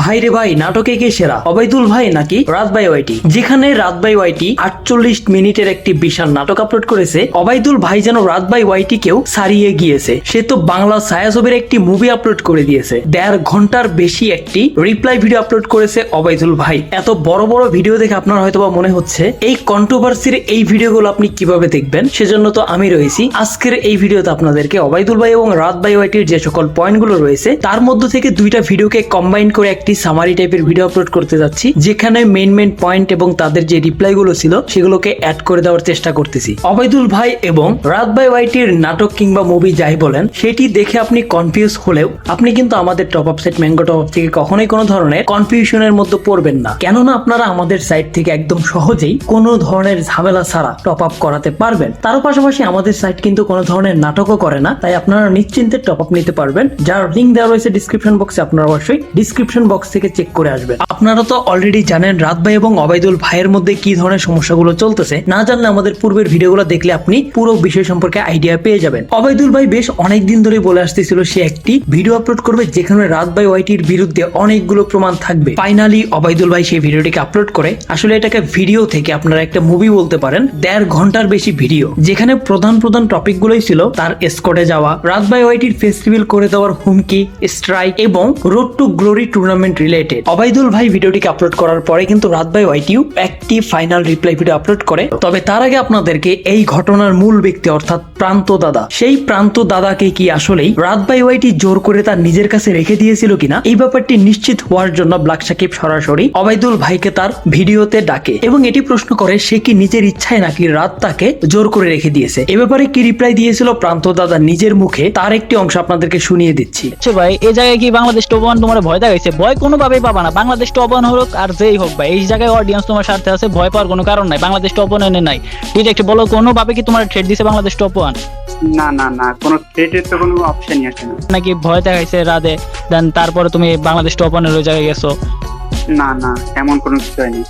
ভাই রে ভাই, নাটকে কে সেরা? অবাইদুল ভাই নাকি রাত বাই ওয়াইটি? যেখানে রাত বাই ওয়াইটি আটচল্লিশ মিনিটের একটি বিশাল নাটক আপলোড করেছে, অবাইদুল ভাই যেন রাত বাই ওয়াইটি কেও ছাড়িয়ে গিয়েছে। সে তো বাংলা ছায়াছবির একটি মুভি আপলোড করে দিয়েছে। দেড় ঘণ্টার বেশি একটি রিপ্লাই ভিডিও আপলোড করেছে অবাইদুল ভাই। এত বড় বড় ভিডিও দেখে আপনার হয়তো বা মনে হচ্ছে, এই কন্ট্রোভার্সির এই ভিডিওগুলো আপনি কীভাবে দেখবেন? সেজন্য তো আমি রয়েছি। আজকের এই ভিডিওতে আপনাদেরকে অবাইদুল ভাই এবং রাত বাই ওয়াইটির যে সকল পয়েন্টগুলো রয়েছে, তার মধ্য থেকে দুইটা ভিডিওকে কম্বাইন করে একটি সামারি টাইপের ভিডিও আপলোড করতে যাচ্ছি, যেখানে মেইন মেইন পয়েন্ট এবং তাদের যে রিপ্লাই গুলো ছিল, সেগুলোকে অ্যাড করে দেওয়ার চেষ্টা করতেছি। অবাইদুল ভাই এবং রাত বাই ওয়াইটির নাটক কিংবা মুভি যাই বলেন, সেটি দেখে আপনি কনফিউজ হলেও আপনি কিন্তু আমাদের top up set mango top up থেকে কখনোই কোনো ধরনের কনফিউশনের মধ্যে পড়বেন না। কেননা আপনারা আমাদের সাইট থেকে একদম সহজেই কোনো ধরনের ঝামেলা ছাড়া টপ আপ করাতে পারবেন। তার পাশাপাশি আমাদের সাইট কিন্তু কোনো ধরনের নাটকও করে না, তাই আপনারা নিশ্চিন্তে টপ আপ নিতে পারবেন। যার লিঙ্ক দেওয়া রয়েছে ডিসক্রিপশন বক্সে আপনারা অবশ্যই ডিসক্রিপশন বক্স থেকে চেক করে আসবেন। আপনারা তো অলরেডি জানেন রাত ভাই এবং অবাইদুল ভাইয়ের মধ্যে কি ধরনের সমস্যাগুলো চলতেছে। না জানলে আমাদের পূর্বের ভিডিওগুলো দেখলে আপনি পুরো বিষয় সম্পর্কে আইডিয়া পেয়ে যাবেন। অবাইদুল ভাই বেশ অনেক দিন ধরে বলে আসতেছিল সে একটি ভিডিও আপলোড করবে যেখানে রাত ভাই ওয়াইটির বিরুদ্ধে অনেকগুলো প্রমাণ থাকবে। ফাইনালি অবাইদুল ভাই সেই ভিডিওটিকে আপলোড করে। আসলে এটাকে ভিডিও থেকে আপনারা একটা মুভি বলতে পারেন, দেড় ঘণ্টার বেশি ভিডিও যেখানে প্রধান প্রধান টপিক গুলোই ছিল তার স্কোয়াডে যাওয়া, রাত বাই ওয়াইটির ফেস্টিভ্যাল করে দেওয়ার হুমকি স্ট্রাইক এবং road to glory tournament related Obaidul ভাই ভিডিওটিকে আপলোড করার পরে কিন্তু রাত বাই ওয়াইটিউ একটি ফাইনাল রিপ্লাই ভিডিও আপলোড করে। তবে তার আগে আপনাদেরকে এই ঘটনার মূল ব্যক্তি অর্থাৎ প্রান্ত দাদা। সেই প্রান্ত দাদাকে কি আসলেই রাত বাই ওয়াইটি জোর করে তার নিজের কাছে রেখে দিয়েছিল কিনা? এই ব্যাপারটি নিশ্চিত হওয়ার জন্য ব্ল্যাক সাকিব সরাসরি অবাইদুল ভাইকে তার ভিডিওতে ডাকে এবং এটি প্রশ্ন করে, সে কি নিজের ইচ্ছায় নাকি রাত তাকে জোর করে রেখে দিয়েছে? এ ব্যাপারে কি রিপ্লাই দিয়েছিল প্রান্ত দাদা নিজের মুখে? তার একটি অংশ আপনাদেরকে শুনিয়ে দিচ্ছি। আচ্ছা ভাই এই জায়গায় কি বাংলাদেশ টপ ওয়ান তোমার ভয় দেখাইছে? ভয় কোনোভাবেই পাবা না। বাংলাদেশ টপ ওয়ান হোক আর যেই হোক ভাই, এই জায়গায় অডিয়েন্স তোমার স্বার্থে আছে, ভয় পাওয়ার কোনো কারণ নাই। বাংলাদেশ টপ ওয়ান এনে নাই। ডিরেক্ট বলো, কোনোভাবে কি তোমার ট্রেড দিছে বাংলাদেশ টপ ওয়ান না না না কোনো থ্রেটের তো কোনো অপশনই আসে না। নাকি ভয় দেখাইছে রাধে দেন তারপরে তুমি বাংলাদেশ টপ অনের ওই জায়গায় গেছো? না না এমন কোনো কিছু হয়নি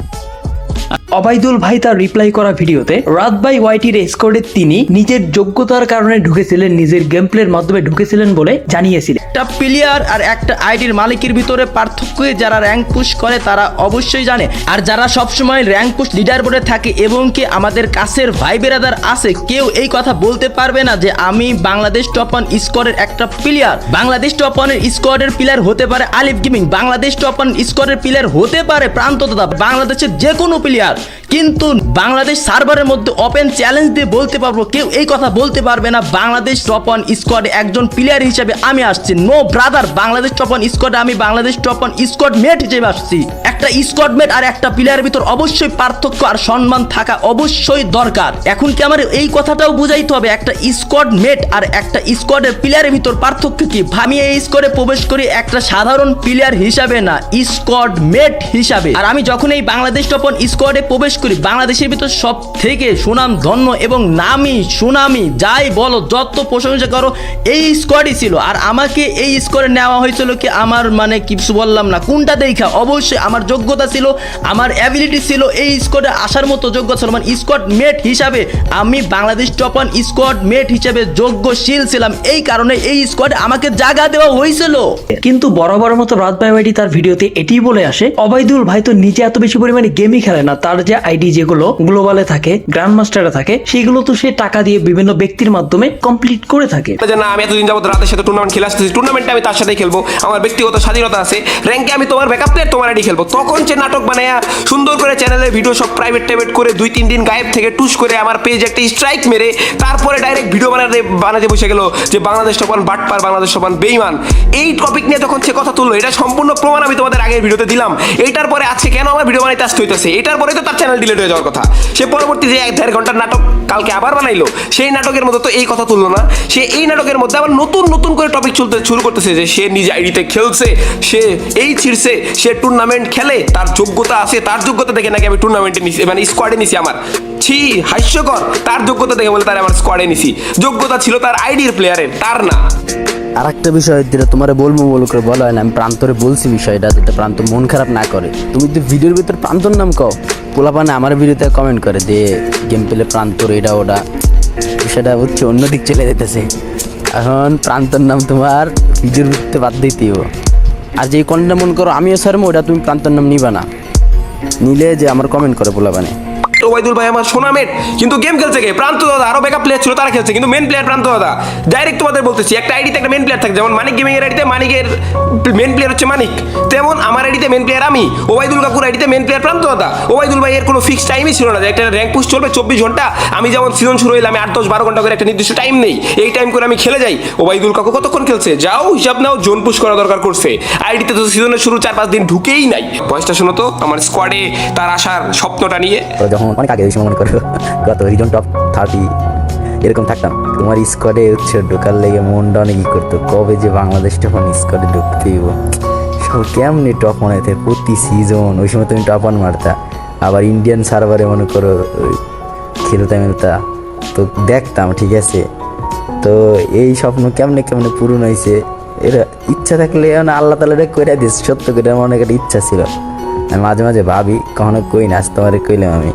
অবাইদুল ভাই তার রিপ্লাই করা ভিডিওতে, রাত বাই ওয়াইটির স্কোয়াডে তিনি নিজের যোগ্যতার কারণে ঢুকেছিলেন, নিজের গেম প্লের মাধ্যমে ঢুকেছিলেন বলে জানিয়েছিলেন। একটা প্লেয়ার আর একটা আইডির মালিকের ভিতরে পার্থক্য যারা র্যাঙ্ক পুশ করে তারা অবশ্যই জানে। আর যারা সবসময় র্যাঙ্ক পুশ লিডার বোর্ডে থাকে এবং কি আমাদের কাছের ভাই বেরাদার আছে, কেউ এই কথা বলতে পারবে না যে আমি বাংলাদেশ টপ ওয়ান স্কোয়াডের একটা প্লেয়ার বাংলাদেশ টপ ওয়ানের স্কোয়াডের প্লেয়ার হতে পারে Alif gaming. Bangladesh top one স্কোয়াডের player হতে পারে প্রান্ত দাদা। বাংলাদেশের যে কোনো প্লেয়ার শেয়ার কিন্তু বাংলাদেশ সার্ভারের মধ্যে ওপেন চ্যালেঞ্জ দিয়ে বলতে পারব, কেউ এই কথা বলতে পারবে না, বাংলাদেশ টপ ওয়ান স্কোয়াডে একজন প্লেয়ার হিসেবে আমি আসছি। No brother Bangladesh top one স্কোয়াডে আমি Bangladesh top one squad mate হিসেবে আসছি। একটা স্কোয়াড মেট আর একটা প্লেয়ারের ভিতর অবশ্যই পার্থক্য আর সম্মান থাকা অবশ্যই দরকার। এখন কি আমার এই কথাটাও বুঝাইতে হবে, একটা স্কোয়াড মেট আর একটা স্কোয়াডের প্লেয়ারের ভিতর পার্থক্য কি? আমি এই স্কোয়াডে প্রবেশ করি একটা সাধারণ প্লেয়ার হিসাবে না স্কোয়াড মেট হিসাবে। আর আমি যখন এই বাংলাদেশ টপ ওয়ান স্কোয়াডে প্রবেশ করি, বাংলাদেশের ভিতর সব থেকে সুনাম, ধন্য এবং নামি সুনামি যাই বলো, যত প্রশংসা করো, এই স্কোয়াডই ছিল। আর আমাকে এই স্কোয়াডে নেওয়া হয়েছিল কি, আমার মানে কিছু বললাম না। কোনটা দেখা? অবশ্যই আমার যোগ্যতা ছিল, আমার অ্যাবিলিটি ছিল, এই স্কোয়াডে আসার মতো যোগ্য ছিল। মানে স্কোয়াড মেট হিসাবে আমি Bangladesh top one squad mate হিসাবে যোগ্যশীল ছিলাম। এই কারণে এই স্কোয়াডে আমাকে জায়গা দেওয়া হয়েছিল। কিন্তু বরাবর মতো রাত ওয়াইটি তার ভিডিওতে এটি বলে আসে, অবাইদুল ভাই তো নিজে এত বেশি পরিমাণে গেমই খেলে না, তার যে আইডি যেগুলো গ্লোবালে থাকে গ্র্যান্ড মাস্টারে থাকে, সেগুলো তো সে টাকা দিয়ে বিভিন্ন ব্যক্তির মাধ্যমে কমপ্লিট করে থাকে। না, আমি এতদিন রাতের সাথে টুর্নামেন্ট খেলে আসতেছি। টুর্নামেন্টে আমি তার সাথে খেলব। আমার ব্যক্তিগত স্বাধীনতা আছে। র্যাঙ্কে আমি তোমার তোমার আইডি খেলব। তখন নাটক সুন্দর করে ভিডিও সব প্রাইভেট টাইভেট করে দুই, তিন দিন গায়েব থেকে টুস করে আমার পেজ একটা স্ট্রাইক মেরে তারপরে ডাইরেক্ট ভিডিও বানাতে বানাতে বসে গেল যে, বাংলাদেশ টপান বাটপার বাংলাদেশ টপান বেইমান। এই টপিক নিয়ে যখন সে কথা তুললো, এটা সম্পূর্ণ প্রমাণ আমি তোমাদের আগের ভিডিওতে দিলাম। এইটার পরে আছে কেন আমার ভিডিও বানাইতে আসতে হইতেছে? এটার পরে তো তার চ্যানেল ডিলিট হয়ে যাওয়ার কথা। সে পরবর্তী যে এক দেড় ঘণ্টার নাটক কালকে আবার বানাইলো, সেই নাটকের মধ্যে তো এই কথা তুললো না। সে এই নাটকের মধ্যে আবার নতুন নতুন করে টপিক চলতে শুরু করতেছে যে সে নিজে আইডিতে খেলছে, সে এই ছিড়ছে, সে টুর্নামেন্ট খেলে, তার যোগ্যতা আছে, তার যোগ্যতা দেখে নাকি আমি টুর্নামেন্টে নিছি মানে স্কোয়াডে নিছি আমার। ছি, হাস্যকর, তার যোগ্যতা দেখে বলে তার আমার স্কোয়াডে নিছি। যোগ্যতা ছিল তার আইডির প্লেয়ারের তার না। আর একটা বিষয় যেটা তোমার বলব বল করে বলা হয় না, আমি প্রান্তরে বলছি বিষয়টা, যাতে প্রান্ত মন খারাপ না করে। তুমি যদি ভিডিওর ভিতর প্রান্তর নাম কও পোলাপানে আমার বিরুদ্ধে কমেন্ট করে যে গেম পেলে প্রান্তর এটা ওটা। সেটা হচ্ছে অন্যদিক চলে যেতেছে। এখন প্রান্তর নাম তোমার ভিডিওর ভিতরে বাদ দিতেই। আর যে কন্টেন্ট মন করো, আমিও সারমো ওটা তুমি প্রান্তর নাম নিবা না। নিলে যে আমার কমেন্ট করে পোলাপানে। ওবায়দুল ভাই আমার সোনামেট কিন্তু গেম খেলছে কে? প্রান্ত দাদা, আরও ব্যাকআপ প্লেয়ার ছিল, তারা খেলছে। কিন্তু মেন প্লেয়ার প্রান্ত দাদা। ডাইরেক্ট তোমাদের বলতেছি, একটা আইডিতে একটা মেন প্লেয়ার থাকে। যেমন মানিক গেমিং এর আইডিতে মানিকের মেন প্লেয়ার হচ্ছে মানিক। তেমন আমার আইডিতে মেন প্লেয়ার আমি। ওবায়দুল কাকুর আইডিতে মেন প্লেয়ার প্রান্ত দাদা। ওবায়দুল ভাই এর কোনো ফিক্স টাইমই ছিল না। একটা র্যাঙ্ক পুশ চলবে চব্বিশ ঘণ্টা। আমি যেমন সিজন শুরু হইলে আমি আট, দশ, বারো ঘণ্টা করে একটা নির্দিষ্ট টাইম নেই। এই টাইম করে আমি খেলে যাই। ওবায়দুল কাকু কতক্ষণ খেলছে? যাও, হিসাব নাও জোন পুশ করা দরকার করছে। আইডিতে তো সিজনের শুরু চার, পাঁচ দিন ঢুকেই নাই। বয়সটা শোনো তো, আমার স্কোয়াডে তার আসার স্বপ্নটা নিয়ে। তো যখন অনেক আগে, ওই সময় মনে করো, গত রিজন টপ থার্টি এরকম থাকতাম। তোমার স্কোয়াডে হচ্ছে ঢোকার লেগে মনটা অনেক ই করতো, কবে যে বাংলাদেশ তখন স্কোয়াডে ঢুকতে দিব সব কেমনি টপ মনে হতো প্রতি সিজন ওই সময় তুমি টপ অন মারতা। আবার ইন্ডিয়ান সার্ভারে মনে করো খেলতে। মেলতা তো দেখতাম, ঠিক আছে। তো এই স্বপ্ন কেমনে কেমনে পূরণ হয়েছে এরা ইচ্ছা থাকলে আল্লাহ তালা এটা করে দিস, সত্য করে আমার অনেক একটা ইচ্ছা ছিল। আমি মাঝে মাঝে ভাবি, কখনো কই না, আজ তোমারে কইলাম আমি।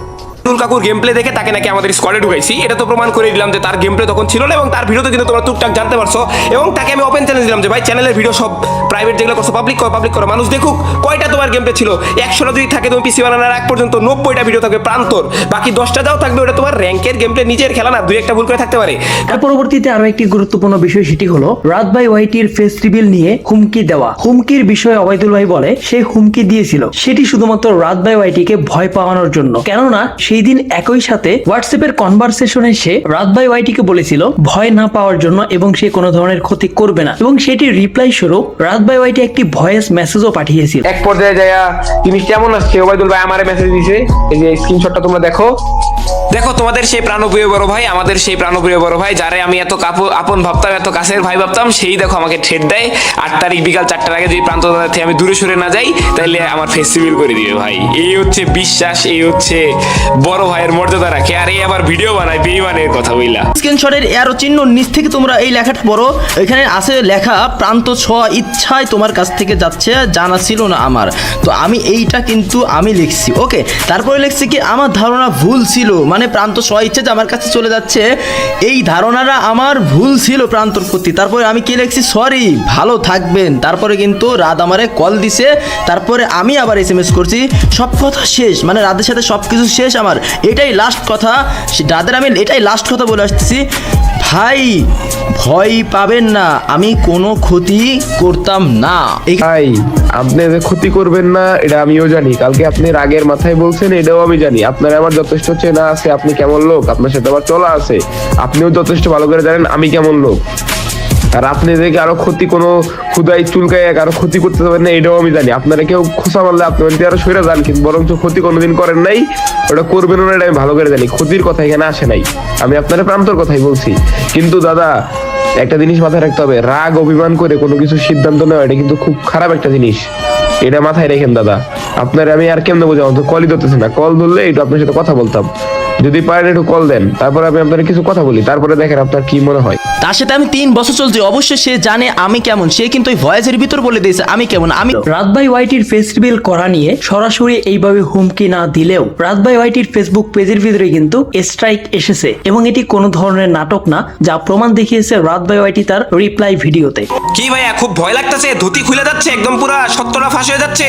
আব্দুল কাকুর গেম প্লে দেখে তাকে নাকি আমাদের স্কোয়াডে ঢুকাইছি। এটা তো প্রমাণ করে দিলাম যে তার গেম প্লে তখন ছিল না এবং তার ভিডিওতে কিন্তু তোমরা টুকটাক জানতে পারছ। এবং তাকে আমি ওপেন চ্যালেঞ্জ দিলাম যে, ভাই চ্যানেলের ভিডিও সব প্রাইভেট যেগুলো করছ পাবলিক করো পাবলিক করো। মানুষ দেখুক, কয়টা তোমার গেম প্লে ছিল? একশোটা যদি থাকে, তুমি পিসি বানানোর আগ পর্যন্ত নব্বইটা ভিডিও থাকবে প্রান্তর। বাকি দশটা যাও থাকবে ওটা তোমার র্যাঙ্কের গেম প্লে নিজের খেলা না, দুই একটা ভুল করে থাকতে পারে। তার পরবর্তীতে আরও একটি গুরুত্বপূর্ণ বিষয়, সেটি হলো রাত ভাই ওয়াইটির ফেস রিভিল নিয়ে হুমকি দেওয়া। হুমকির বিষয়ে অবৈদুল ভাই বলে, সে হুমকি দিয়েছিল। সেটি শুধুমাত্র রাত ভাই ওয়াইটিকে ভয় পাওয়ানোর জন্য। কেননা, সেই দিন একই সাথে হোয়াটসঅ্যাপের কনভারসেশনে সে রাত ভাই ওয়াইটিকে বলেছিল, ভয় না পাওয়ার জন্য এবং সে কোনো ধরনের ক্ষতি করবে না। এবং সেটি রিপ্লাই স্বরূপ রাত ভাই ওয়াইটি একটি ভয়েস মেসেজও পাঠিয়েছিল। এক পর্যায়ে যাইয়া জিনিস কেমন আসছে ওবায়দুল ভাই আমারে মেসেজ দিছে। এই যে স্ক্রিনশটটা তোমরা দেখো। দেখো তোমাদের সেই প্রাণপ্রিয় বড় ভাই আমাদের সেই প্রাণপ্রিয় বড় ভাই যারে আমি এত কাপ- আপন ভাবতাম এত কাছের ভাই ভাবতাম সেই দেখো আমাকে ঠেট দেয়। আট তারিখ বিকাল চারটার আগে যদি প্রান্ত থেকে আমি দূরে সরে না যাই তাহলে আমার ফেস্টিভ্যাল করে দিবে ভাই। এই হচ্ছে বিশ্বাস এই হচ্ছে বড় ভাইয়ের মর্যাদা রাখে। আর এই আবার ভিডিও বানায় বেইমানের কথা বইলা। স্ক্রিনশটের এরো চিহ্ন নিচ থেকে তোমরা এই লেখাটা পড়ো। এখানে আছে লেখা প্রান্ত ছ ইচ্ছায় তোমার কাছ থেকে যাচ্ছে, জানা ছিল না আমার। তো আমি এইটা কিন্তু আমি লিখছি, ওকে? তারপরে লিখছি কি, আমার ধারণা ভুল ছিল। মানে প্রান্ত ছ ইচ্ছে যে আমার কাছে চলে যাচ্ছে, এই ধারণাটা আমার ভুল ছিল প্রান্তর প্রতি। তারপরে আমি কি লিখছি, সরি, ভালো থাকবেন। তারপরে কিন্তু রাত আমারে কল দিছে। তারপরে আমি আবার এস এম এস করছি, সব কথা শেষ। মানে রাতের সাথে সব কিছু শেষ আমার। এটাই লাস্ট কথা। রাতের আমি এটাই লাস্ট কথা বলে আসতেছি। ভাই, ভয় পাবেন না। আমি কোনো ক্ষতি করতাম না। ভাই আপনি যে ক্ষতি করবেন না এটা আমিও জানি। কালকে আপনি রাগের মাথায় বলছেন এটাও আমি জানি। আপনার আমার যথেষ্ট চেনা আছে আপনি কেমন লোক আপনার সাথে আমার চলা আছে। আপনিও যথেষ্ট ভালো করে জানেন আমি কেমন লোক। আর আপনি যে কারও ক্ষতি কোনো ক্ষুদাই চুলকায় কারও ক্ষতি করতে পারবেন না এটাও আমি জানি। আপনারা কেউ খোসা মারলে আপনি আরও সইরা যান কিন্তু বরঞ্চ ক্ষতি কোনোদিন করেন নাই ওটা করবেন না এটা আমি ভালো করে জানি। ক্ষতির কথা এখানে আসে নাই। আমি আপনার প্রান্তর কথাই বলছি। কিন্তু দাদা একটা জিনিস মাথায় রাখতে হবে, রাগ অভিমান করে কোনো কিছু সিদ্ধান্ত নেওয়া, এটা কিন্তু খুব খারাপ একটা জিনিস। এটা মাথায় রেখেন দাদা। আপনার আমি আর কেমনে বোঝাবো? তো কলই ধরতেছি না। কল ধরলে একটু আপনার সাথে কথা বলতাম। যদি পারেন একটু কল দেন। তারপরে আমি আপনার কিছু কথা বলি। তারপরে দেখেন আপনার কি মনে হয়। তার সাথে আমি তিন বছর চলছি। অবশ্যই সে জানে আমি কেমন। সে কিন্তু ওই ভয়েসের ভিতর বলে দিয়েছে আমি কেমন? আমি রাত ভাই ওয়াইটির ফেস রিভিল করা নিয়ে সরাসরি এইভাবে হুমকি না দিলেও রাত ভাই ওয়াইটির ফেসবুক পেজের ভিতরে কিন্তু স্ট্রাইক এসেছে। এবং এটি কোনো ধরনের নাটক না যা প্রমাণ দেখিয়েছে রাত ভাই ওয়াইটি তার রিপ্লাই ভিডিওতে। কি ভাইয়া খুব ভয় লাগতেছে। ধুতি খুলে যাচ্ছে একদম পুরা সত্যটা ফাঁস হয়ে যাচ্ছে।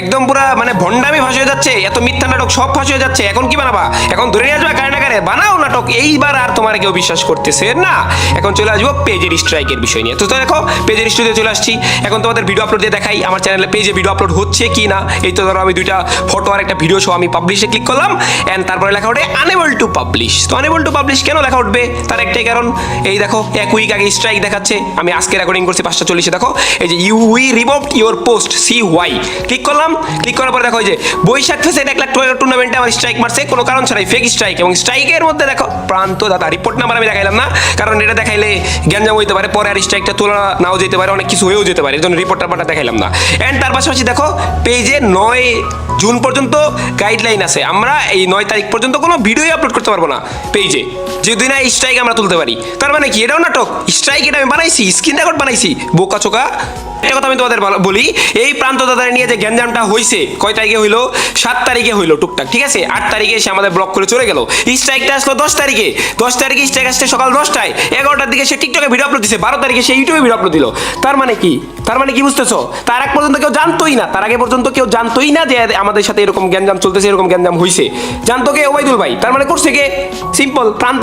একদম পুরা মানে ভন্ডামি ফাঁস হয়ে যাচ্ছে। এত মিথ্যা নাটক সব ফাঁস হয়ে যাচ্ছে। এখন কি বানাবা? এখন ধরে নিয়ে আসবে কারে না কারে? বানাও নাটক, এইবার আর তোমার কেউ বিশ্বাস করতেছে না। এখন চলে আসব পেজের স্ট্রাইকের বিষয় নিয়ে। তো দেখো, পেজের চলে আসছি। এখন তোমাদের ভিডিও আপলোড দিয়ে দেখাই, আমার চ্যানেলে পেজে ভিডিও আপলোড হচ্ছে কি না। এই তো ধরো আমি দুইটা ফটো আর একটা ভিডিও সহ আমি পাবলিশে ক্লিক করলাম অ্যান্ড তারপরে লেখা ওঠে আনএবল টু পাবলিশ তো আনএবল টু পাবলিশ কেন লেখা উঠবে? তার একটাই কারণ, এই দেখো, এক উইক আগে স্ট্রাইক দেখাচ্ছে। আমি আজকে রেকর্ডিং করছি পাঁচটা চল্লিশে, দেখো। এই যে you we removed your post see why click করলাম ক্লিক করার পরে দেখো যে, বৈশাখ ফেসে এক লাখ টুর্নামেন্টে আমার স্ট্রাইক মারছে, কোনো কারণ ছাড়াই ফেক স্ট্রাইক এবং স্ট্রাইকের মধ্যে দেখো প্রান্ত দাদা রিপোর্ট নাম্বার আমি দেখাইলাম না, কারণ এটা দেখাইলে গ্যাঞ্জাম হইতে পারে, পরে আর স্ট্রাইকটা তোলা নাও যেতে পারে, অনেক কিছু হয়েও যেতে পারে এর জন্য রিপোর্ট নাম্বারটা দেখাইলাম না। অ্যান্ড তার পাশাপাশি দেখো পেজে নয় জুন পর্যন্ত গাইডলাইন আছে, আমরা এই নয় তারিখ পর্যন্ত কোনো ভিডিও আপলোড করতে পারব না পেজে যদি না স্ট্রাইক আমরা তুলতে পারি, তার মানে কি? এটাও নাটক স্ট্রাইক এটা আমি বানাইছি স্ক্রিন রেকর্ড বানাইছি, বোকা চোকা একটা কথা আমি তোমাদের বলি এই প্রান্ত দাদার নিয়ে যে গ্যাঞ্জামটা হয়েছে কয় তারিখে হইল? সাত তারিখে হইল টুকটাক, ঠিক আছে? আট তারিখে সে আমাদের ব্লক করে চলে গেল। স্ট্রাইকটা আসলো দশ তারিখে। দশ তারিখে স্ট্রাইক আসছে সকাল দশটায়। এগারোটার দিকে সে টিকটকে ভিডিও আপলোড দিছে, বারো তারিখে সে ইউটিউবে ভিডিও আপলোড দিল। তার মানে কি? তার মানে কি বুঝতেছো? তার আগ পর্যন্ত কেউ জানতোই না, তার আগে পর্যন্ত কেউ জানতোই না যে আমাদের সাথে এরকম গ্যাঞ্জাম চলতেছে, এরকম গ্যাঞ্জাম হইছে। জানতো কে? ওবাইদুল ভাই। তার মানে করছে কে? সিম্পল প্রান্ত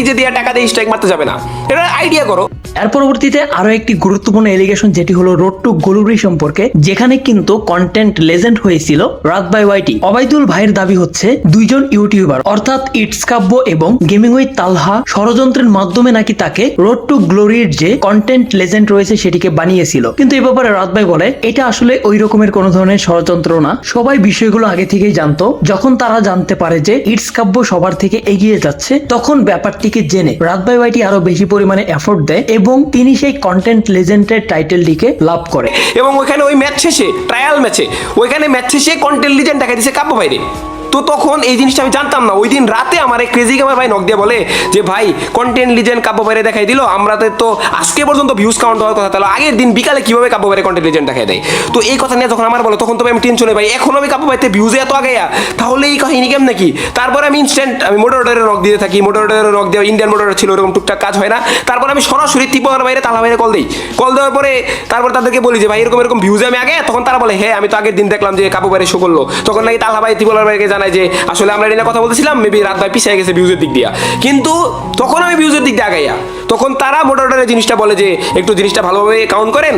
নিজে দিয়ে টাকা দিয়ে স্ট্রাইক মারতে যাবে না। এটা আইডিয়া করো। এর পরবর্তীতে আরও একটি গুরুত্বপূর্ণ এলিগেশন যেটি হলো রোড টু গলুরি সম্পর্কে, যেখানে কিন্তু কন্টেন্ট লেজেন্ড হয়েছিল রাত বাই ওয়াইটি অবাইদুল ভাইয়ের দাবি হচ্ছে, দুইজন ইউটিউবার, অর্থাৎ ইটস কাব্য এবং গেমিং উইথ তালহা ষড়যন্ত্রের মাধ্যমে নাকি তাকে রোড টু গ্লোরির যে কন্টেন্ট লেজেন্ড রয়েছে সেটিকে বানিয়েছিল। কিন্তু এ ব্যাপারে রাত ভাই বলে, এটা আসলে ওই রকমের কোনো ধরনের ষড়যন্ত্র না। সবাই বিষয়গুলো আগে থেকেই জানতো। যখন তারা জানতে পারে যে ইটস কাব্য সবার থেকে এগিয়ে যাচ্ছে, তখন ব্যাপারটিকে জেনে রাত বাই ওয়াইটি আরও বেশি পরিমাণে এফোর্ট দেয় এবং তিনি সেই কন্টেন্ট লেজেন্ডের টাইটেলটিকে লাভ করে। এবং ওইখানে ওই ম্যাচ শেষে ট্রায়াল ম্যাচে ওইখানে ম্যাচ শেষে কন্টেন্ট লিজেন্ড দেখা দিছে কাব্য বাইরে তো তখন এই জিনিসটা আমি জানতাম না। ওই দিন রাতে আমার এক ক্রেজি আমার ভাই নক দিয়ে বলে যে, ভাই কন্টেন্ট লিজেন্ড কাব্য বাইরে দেখাই দিল আমরা তো আজকে পর্যন্ত ভিউজ কাউন্ট হওয়ার কথা, তাহলে আগের দিন বিকালে কীভাবে কাব্য বাইরে কন্টেন্ট লিজেন্ড দেখাই দেয়? তো এই কথা নিয়ে যখন আমার বলো, তখন তো আমি টেনশনে ভাই এখন আমি কাব্য বাইতে ভিউজে এত আগে তাহলে এই কাহিনী কেমন নাকি তারপরে আমি ইনস্ট্যান্ট আমি মোটরটারে রক দিয়ে থাকি মোটরটারে রক দেওয়া ইন্ডিয়ান মোটর ছিল এরকম টুকটাক কাজ হয় না। তারপর আমি সরাসরি ত্রিপুরার বাইরে তালা বাইরে কল দিই। কল দেওয়ার পরে তারপর তাদেরকে বলি যে, ভাই, এরকম এরকম ভিউজে আমি আগে তখন তারা বলে হ্যাঁ আমি তো আগের দিন দেখলাম যে কাপু বাইরে শো করল। তখন নাকি তালা ভাই ত্রিপুরার বাইরে যে আসলে আমরা এটা কথা বলতেছিলাম মেবি রাত ভাই পিছিয়ে গেছে ভিউজের দিক দিয়া। কিন্তু তখন আমি ভিউজের দিক দিয়ে আগাইয়া তখন তারা মোটরটারে জিনিসটা বলে যে, একটু জিনিসটা ভালোভাবে কাউন্ট করেন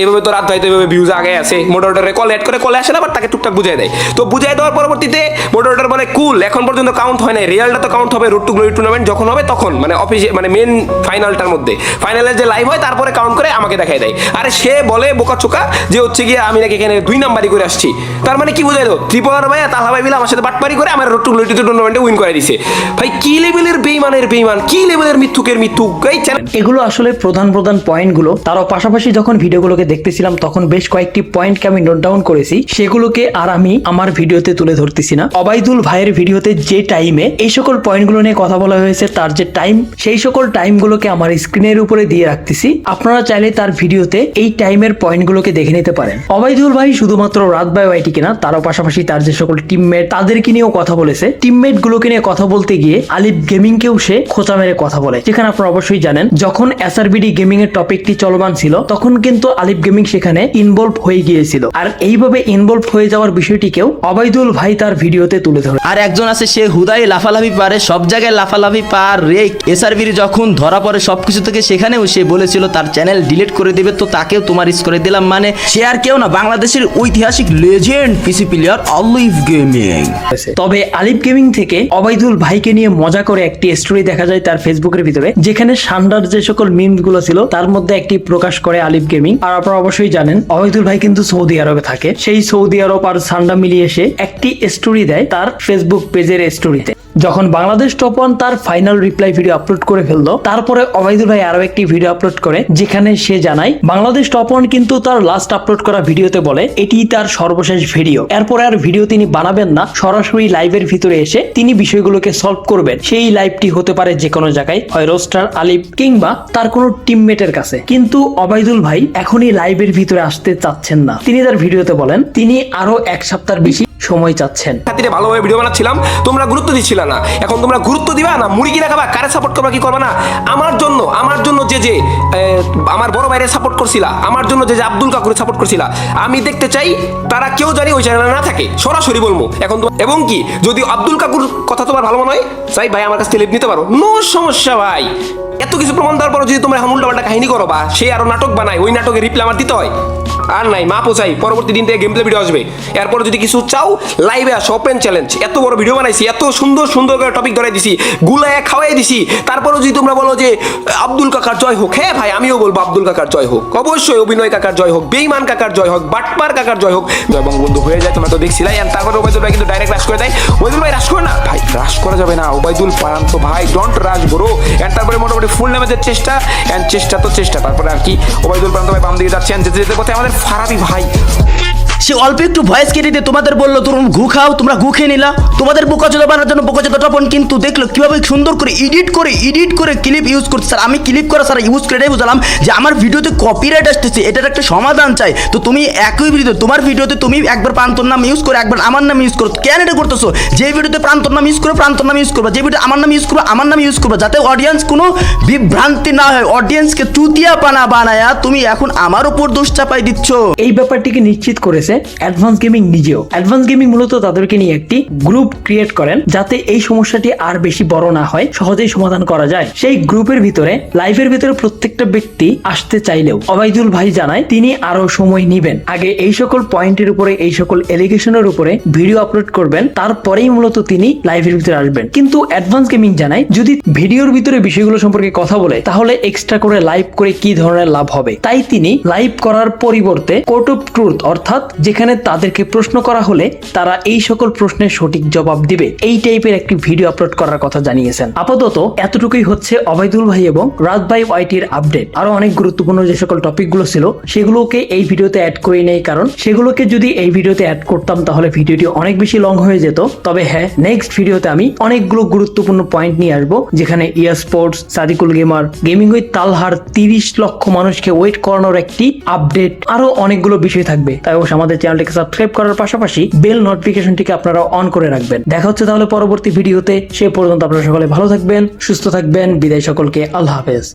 এইভাবে তো রাত ভাই তো এইভাবে ভিউজ আগে আছে। মোটরটারে কল অ্যাড করে কলে আসে না বাট তাকে টুকটাক বুঝাই দেয়। তো বুঝাই দেওয়ার পরবর্তীতে মোটরটার বলে কুল এখন পর্যন্ত কাউন্ট হয় নাই। রিয়ালটা তো কাউন্ট হবে রুট টু গ্লোরি টুর্নামেন্ট যখন হবে তখন মানে অফিসে মানে মেন ফাইনালটার মধ্যে। ফাইনালের যে লাইভ হয়, তারপরে কাউন্ট করে আমাকে দেখাই দেয়। আরে সে বলে বোকা চোকা যে, হচ্ছে গিয়ে আমি নাকি এখানে দুই নাম্বারই করে আসছি। তার মানে কি বুঝাইলো? ত্রিপুরার ভাই তাহা ভাই মিলে আমার সাথে বাটপারি করে আমার রুট টু গ্লোরি টুর্নামেন্টে উইন করে দিছে। ভাই, কি লেভেলের বেইমানের বেইমান, কি লেভেলের মিথ্যুকের মিথ্যুক? চ্যানেল এগুলো আসলে প্রধান প্রধান পয়েন্টগুলো তারও পাশাপাশি যখন ভিডিওগুলোকে দেখতেছিলাম, তখন বেশ কয়েকটি পয়েন্টকে আমি নোট ডাউন করেছি। সেগুলোকে আর আমি আমার ভিডিওতে তুলে ধরতেছি না। অবাইদুল ভাইয়ের ভিডিওতে যে টাইমে এই সকল পয়েন্টগুলো নিয়ে কথা বলা হয়েছে, তার যে টাইম সেই সকল টাইমগুলোকে আমার স্ক্রিনের উপরে দিয়ে রাখতেছি। আপনারা চাইলে তার ভিডিওতে এই টাইমের পয়েন্টগুলোকে দেখে নিতে পারেন। অবাইদুল ভাই শুধুমাত্র রাত বাই ওয়াইটি কিনা তারও পাশাপাশি তার যে সকল টিমমেট তাদেরকে নিয়েও কথা বলেছে। টিমমেট গুলোকে নিয়ে কথা বলতে গিয়ে আলিফ গেমিং কেও সে খোঁচা মেরে কথা বলে, যেখানে আপনারা অবশ্যই জানেন যখন এসআরবিডি গেমিং এর টপিকটি চলমান ছিল তখন কিন্তু আলিফ গেমিং সেখানে ইনভলভ হয়ে গিয়েছিল। আর এইভাবে ইনভলভ হয়ে যাওয়ার বিষয়টিকেও অবাইদুল ভাই তার ভিডিওতে তুলে ধরে আর একজন আছে সে হুদাই লাফালাফি পারে সব জায়গায় লাফালাফি পার রে। এসআরবির যখন ধরা পড়ে সবকিছু থেকে সেখানেও সে বলেছিল তার চ্যানেল ডিলিট করে দেবে তো তাকেও তোমার ইস করে দিলাম। মানে সে আর কেউ না বাংলাদেশের ঐতিহাসিক legend PC player Olive gaming তবে আলিফ গেমিং থেকে অবাইদুল ভাইকে নিয়ে মজা করে একটি স্টোরি দেখা যায় তার ফেসবুকের ভিতরে যেখানে সান্ডার যে সকল মিমসগুলো ছিল, তার মধ্যে একটি প্রকাশ করে আলিফ গেমিং আর আপনারা অবশ্যই জানেন অবৈধুল ভাই কিন্তু সৌদি আরবে থাকে। সেই সৌদি আরব আর সান্ডা মিলিয়ে এসে একটি স্টোরি দেয় তার ফেসবুক পেজের স্টোরিতে যখন বাংলাদেশ টপ ওয়ান তার ফাইনাল রিপ্লাই ভিডিও আপলোড করে ফেলল, তারপরে অবাইদুল ভাই আরও একটি ভিডিও আপলোড করে, যেখানে সে জানায়, বাংলাদেশ টপ ওয়ান কিন্তু তার লাস্ট আপলোড করা ভিডিওতে বলে এটি তার সর্বশেষ ভিডিও এরপরে আর ভিডিও তিনি বানাবেন না, সরাসরি লাইভের ভিতরে এসে তিনি বিষয়গুলোকে সলভ করবেন। সেই লাইভটি হতে পারে যে কোনো জায়গায়, হয় রোস্টার আলিফ কিংবা তার কোনো টিমমেটের কাছে। কিন্তু অবাইদুল ভাই এখনই লাইভের ভিতরে আসতে চাচ্ছেন না। তিনি তার ভিডিওতে বলেন, তিনি আরও এক সপ্তাহ বেশি সময় চাচ্ছেন। খাতিরে ভালোভাবে ভিডিও বানাচ্ছিলাম, তোমরা গুরুত্ব দিচ্ছিল না। এখন তোমরা গুরুত্ব দিবা না, মুড়ি কিনা খাবা, কারে সাপোর্ট করবা, কি করবা না? আমার জন্য আমার জন্য যে যে আমার বড় ভাইরে সাপোর্ট করছিলা, আমার জন্য যে যে আব্দুল কাকুরে সাপোর্ট করছিলা, আমি দেখতে চাই তারা কেউ জানি ওই চ্যানেলে না থাকে। সরাসরি বলব, এখন এবং কি, যদি আব্দুল কাকুর কথা তোমার ভালো মনে হয় চাই ভাই, আমার কাছ থেকে লিভ নিতে পারো। নো সমস্যা ভাই। এত কিছু প্রমাণ দেওয়ার পর যদি তোমরা এখন উল্টাপাল্টা কাহিনী করো বা সে আরও নাটক বানায়, ওই নাটকে রিপ্লাই আমার দিতে হয়। আর নাই মা চাই। পরবর্তী দিন থেকে গেম প্লে ভিডিও আসবে। এরপর যদি কিছু চাও লাইভে আসো ওপেন চ্যালেঞ্জ এত বড় ভিডিও বানাইছি, এত সুন্দর সুন্দর করে টপিক ধরাই দিছি, গুলায় খাওয়াই দিছি। তারপরও যদি তোমরা বলো যে, আব্দুল কাকার জয় হোক হ্যাঁ ভাই, আমিও বলব আব্দুল কাকার জয় হোক। অবশ্যই অভিনয় কাকার জয় হোক, বেইমান কাকার জয় হোক, বাটপার কাকার জয় হোক। জয় বঙ্গবন্ধু হয়ে যায়, তোমরা তো দেখছিলাই তারপরে ওবায়দুল ভাই কিন্তু ডাইরেক্ট রাশ করে দেয়। ওবায়দুল ভাই রাশ করে না? ভাই রাশ করা যাবে না। ওবায়দুল পারান তো ভাই ডোন্ট রাশ ব্রো এন্ড তারপরে মোটামুটি ফুল নামের চেষ্টা এন্ড চেষ্টা তো চেষ্টা। তারপরে আর কি, ওবায়দুল প্রান্ত ভাই বাম দিকে যাচ্ছেন, যেতে যেতে পথে আমাদের ফারাবি ভাই। সে অল্প একটু ভয়েস কেটে দিয়ে তোমাদের বলল, তোমরা ঘু খাও, তোমরা ঘু খেয়ে নিলা। তোমাদের বোকাচোদা বানার জন্য বোকাচোদা টপন কিন্তু দেখল কীভাবে সুন্দর করে এডিট করে এডিট করে ক্লিপ ইউজ করছে। স্যার, আমি ক্লিপ করা স্যার ইউজ করে বুঝলাম যে আমার ভিডিওতে কপিরাইট আসতেছে, এটার একটা সমাধান চাই। তো তুমি একই ভিডিও তোমার ভিডিওতে তুমি একবার প্রান্তর নাম ইউজ করে একবার আমার নাম ইউজ করো। কেন এটা করতেছো? যে ভিডিওতে প্রান্তর নাম ইউজ করো, প্রান্তর নাম ইউজ করবা। যে ভিডিও আমার নাম ইউজ করব, আমার নাম ইউজ করবা। যাতে অডিয়েন্স কোনো বিভ্রান্তি না হয় অডিয়েন্সকে তুতিয়া পানা বানায়া তুমি এখন আমার উপর দোষ চাপাই দিচ্ছ। এই ব্যাপারটিকে নিশ্চিত করেছে। অ্যাডভান্স গেমিং নিজেও। অ্যাডভান্স গেমিং মূলত তাদেরকে নিয়ে একটি গ্রুপ ক্রিয়েট করেন যাতে এই সমস্যাটি আর বেশি বড় না হয়, সহজেই সমাধান করা যায়। সেই গ্রুপের ভিতরে লাইভের ভিতরে প্রত্যেকটা ব্যক্তি আসতে চাইলেও, অবাইদুল ভাই জানায়, তিনি আরও সময় নিবেন। আগে এই সকল পয়েন্টের উপরে, এই সকল এলিগেশনের উপরে ভিডিও আপলোড করবেন, তারপরেই মূলত তিনি লাইভের ভিতরে আসবেন। কিন্তু অ্যাডভান্স গেমিং জানায়, যদি ভিডিওর ভিতরে বিষয়গুলো সম্পর্কে কথা বলে, তাহলে এক্সট্রা করে লাইভ করে কি ধরনের লাভ হবে? তাই তিনি লাইভ করার পরিবর্তে কোর্ট অফ ট্রুথ, অর্থাৎ যেখানে তাদেরকে প্রশ্ন করা হলে তারা এই সকল প্রশ্নের সঠিক জবাব দিবে। এই টাইপের একটি ভিডিও আপলোড করার কথা জানিয়েছেন। আপাতত এতটুকুই হচ্ছে অবাইদুল ভাই এবং রাত ভাই ওয়াইটির আপডেট আরও অনেক গুরুত্বপূর্ণ যে সকল টপিকগুলো ছিল, সেগুলোকে এই ভিডিওতে অ্যাড করি নেই কারণ সেগুলোকে যদি এই ভিডিওতে অ্যাড করতাম তাহলে ভিডিওটি অনেক বেশি লং হয়ে যেত। তবে হ্যাঁ নেক্সট ভিডিওতে আমি অনেকগুলো গুরুত্বপূর্ণ পয়েন্ট নিয়ে আসব, যেখানে year sports Sadikul gamer gaming with তালহার তিরিশ লক্ষ মানুষকে ওয়েট করানোর একটি আপডেট আরও অনেকগুলো বিষয় থাকবে। তাই অবশ্যই আমাদের চ্যানেলটিকে সাবস্ক্রাইব করার পাশাপাশি বেল নোটিফিকেশনটিকে আপনারা অন করে রাখবেন। দেখা হচ্ছে তাহলে পরবর্তী ভিডিওতে। সে পর্যন্ত আপনারা সকলে ভালো থাকবেন, সুস্থ থাকবেন। বিদায় সকলকে। আল্লাহ হাফেজ।